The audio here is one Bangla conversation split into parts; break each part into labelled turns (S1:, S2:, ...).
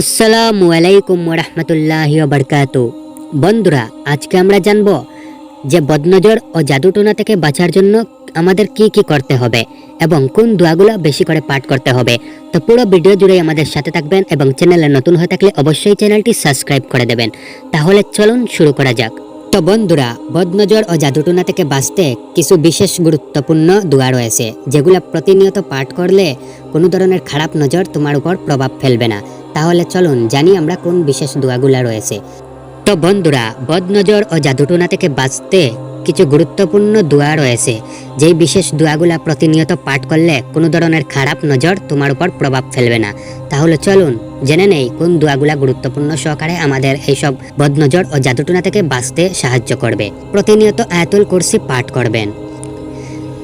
S1: আসসালামু আলাইকুম রহমতুল্লাহ বরকাত বন্ধুরা, আজকে আমরা জানব যে বদনজর ও জাদুটোনা থেকে বাঁচার জন্য আমাদের কি কি করতে হবে এবং কোন দোয়াগুলো বেশি করে পাঠ করতে হবে। তো পুরো ভিডিও জুড়ে আমাদের সাথে থাকবেন এবং চ্যানেলে নতুন হয়ে থাকলে অবশ্যই চ্যানেলটি সাবস্ক্রাইব করে দেবেন। তাহলে চলুন শুরু করা যাক। তো বন্ধুরা, বদনজর ও জাদুটোনা থেকে বাঁচতে কিছু বিশেষ গুরুত্বপূর্ণ দোয়া রয়েছে, যেগুলো প্রতিনিয়ত পাঠ করলে কোনো ধরনের খারাপ নজর তোমার উপর প্রভাব ফেলবে না। তাহলে চলুন জানি আমরা কোন বিশেষ দোয়াগুলা রয়েছে। তো বন্ধুরা, বদনজর ও জাদুটোনা থেকে বাঁচতে কিছু গুরুত্বপূর্ণ দোয়া রয়েছে। যেই বিশেষ দোয়াগুলা প্রতিনিয়ত পাঠ করলে কোনো ধরনের খারাপ নজর তোমার উপর প্রভাব ফেলবে না। তাহলে চলুন জেনে নেই কোন দোয়াগুলা গুরুত্বপূর্ণ সহকারে আমাদের এইসব বদনজর ও জাদুটোনা থেকে বাঁচতে সাহায্য করবে। প্রতিনিয়ত আয়াতুল কুরসি পাঠ করবেন।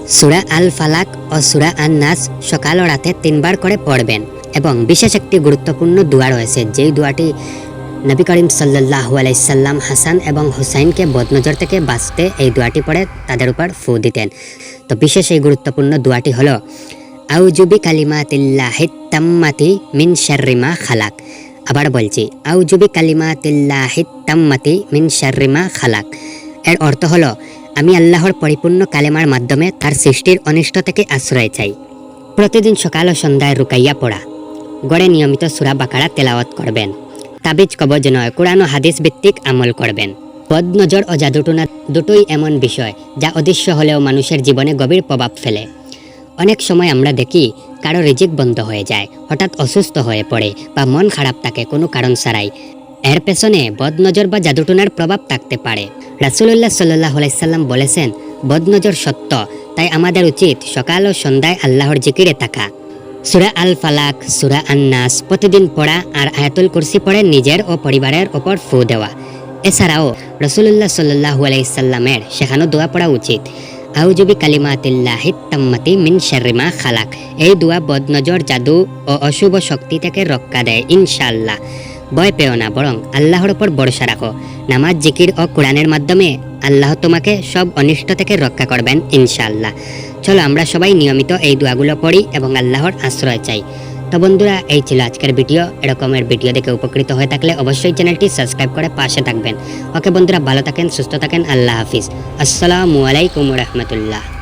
S1: সুরা আল ফালাক ও সুরা আন নাস সকাল ও রাতে তিনবার করে পড়বেন। এবং বিশেষ একটি গুরুত্বপূর্ণ দোয়া রয়েছে, যেই দোয়াটি নবী করিম সাল্লাহ আলাইসাল্লাম হাসান এবং হুসাইনকে বদনজর থেকে বাঁচতে এই দোয়াটি পড়ে তাদের উপর ফু দিতেন। তো বিশেষ এই গুরুত্বপূর্ণ দোয়াটি হলো আউজুবি কালিমাতিল্লাহি তাম্মাতি মিন শাররিমা খালাক। আবার বলছি আউজুবি কালিমাতিল্লাহি তাম্মাতি মিন শাররিমা খালাক। এর অর্থ হলো, আমি আল্লাহর পরিপূর্ণ কালেমার মাধ্যমে তার সৃষ্টির অনিষ্ট থেকে আশ্রয় চাই। প্রতিদিন সকাল ও সন্ধ্যায় রুকাইয়া পড়া। গড়ে নিয়মিত সুরা বাকারা তেলাওয়াত করবেন। তাবিজ কবজ নয়, কোরআন ও হাদিস ভিত্তিক আমল করবেন। বদ নজর ও জাদুটুনা দুটোই এমন বিষয় যা অদৃশ্য হলেও মানুষের জীবনে গভীর প্রভাব ফেলে। অনেক সময় আমরা দেখি কারও রিজিক বন্ধ হয়ে যায়, হঠাৎ অসুস্থ হয়ে পড়ে বা মন খারাপ থাকে কোনো কারণ ছাড়াই। এর পেছনে বদনজর বা জাদুটুনার প্রভাব থাকতে পারে। রাসুল্লাহ সাল্লাহ আলাইসাল্লাম বলেছেন বদনজর সত্য, তাই আমাদের উচিত সকাল ও সন্ধ্যায় আল্লাহর জিকিরে থাকা। সুরা আল ফালাক সুরা আন্নাস প্রতিদিন পড়া আর আয়াতুল কুরসি পড়ে নিজের ও পরিবারের ওপর ফু দেওয়া। এছাড়াও রসুল্লাহ সাল্লাহ আলাইসাল্লামের শেখানো দোয়া পড়া উচিত। আউজুবি কালিমাতিল্লাহি তাম্মাতি মিন শাররিমা খালাক। এই দোয়া বদনজর, জাদু ও অশুভ শক্তি থেকে রক্ষা দেয় ইনশাআল্লাহ। ভয় পেও না, বরং আল্লাহর ওপর ভরসা রাখো। নামাজ, জিকির ও কোরআনের মাধ্যমে আল্লাহ তোমাকে সব অনিষ্ট থেকে রক্ষা করবেন ইনশাআল্লাহ। চলো আমরা সবাই নিয়মিত এই দোয়াগুলো পড়ি এবং আল্লাহর আশ্রয় চাই। তো বন্ধুরা, এই ছিল আজকের ভিডিও। এরকমের ভিডিও দেখে উপকৃত হয়ে থাকলে অবশ্যই চ্যানেলটি সাবস্ক্রাইব করে পাশে থাকবেন। ওকে বন্ধুরা, ভালো থাকেন, সুস্থ থাকেন, আল্লাহ হাফিজ। আসসালামু আলাইকুম রহমতুল্লাহ।